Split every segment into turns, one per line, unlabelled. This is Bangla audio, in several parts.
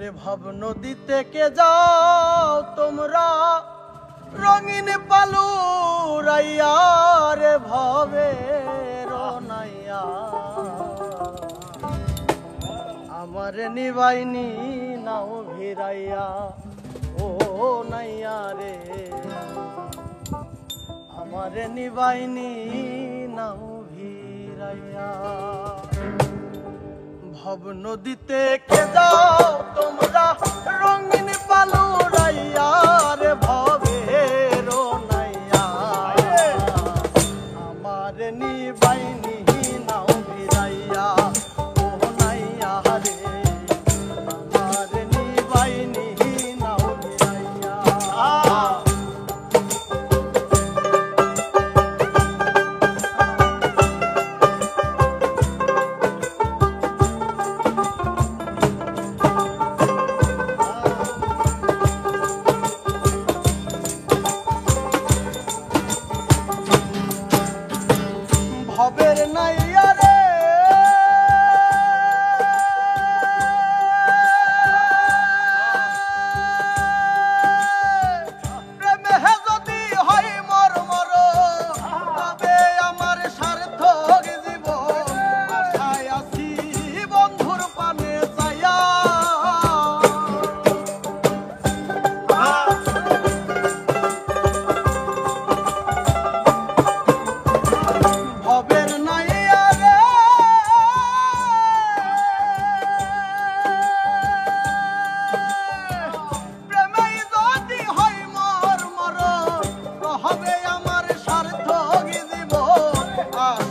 ওরে ভাব নদীতে কে যাও তোমরা? রঙিন পালু রে ভবে রনাইয়া। আমার নিবাইনি নাও ভিরাইয়া ও নাইয়া রে। আমার নিবাইনি নাও ভিরাইয়া ভব নদীতে কে যাও তোমরা রঙিন পালু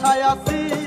I see.